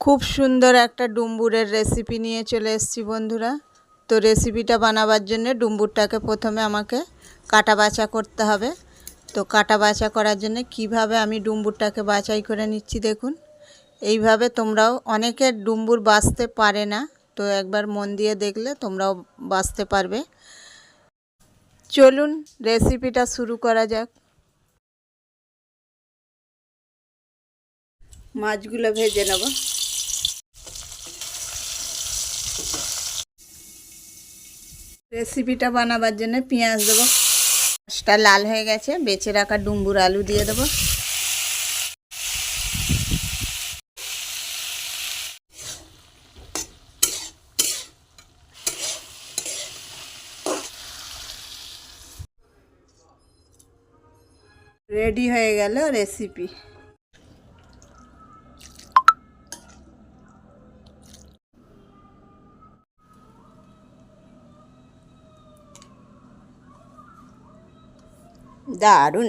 খুব সুন্দর একটা ডুম্বুরের রেসিপি নিয়ে চলে এসেছি বন্ধুরা। তো রেসিপিটা বানাবার জন্য ডুম্বুরটাকে প্রথমে আমাকে কাটা বাছা করতে হবে। তো কাটা বাছা করার জন্য কীভাবে আমি ডুম্বুরটাকে বাছাই করে নিচ্ছি দেখুন। এইভাবে তোমরাও অনেকে ডুম্বুর বাঁচতে পারে না, তো একবার মন দিয়ে দেখলে তোমরাও বাছতে পারবে। চলুন রেসিপিটা শুরু করা যাক। মাছগুলো ভেজে নেব। রেসিপিটা বানাবার জন্য পেঁয়াজ দেবো। মাছটা লাল হয়ে গেছে, বেছে রাখা ডুম্বুর আলু দিয়ে দেবো। রেডি হয়ে গেল রেসিপি দারুণ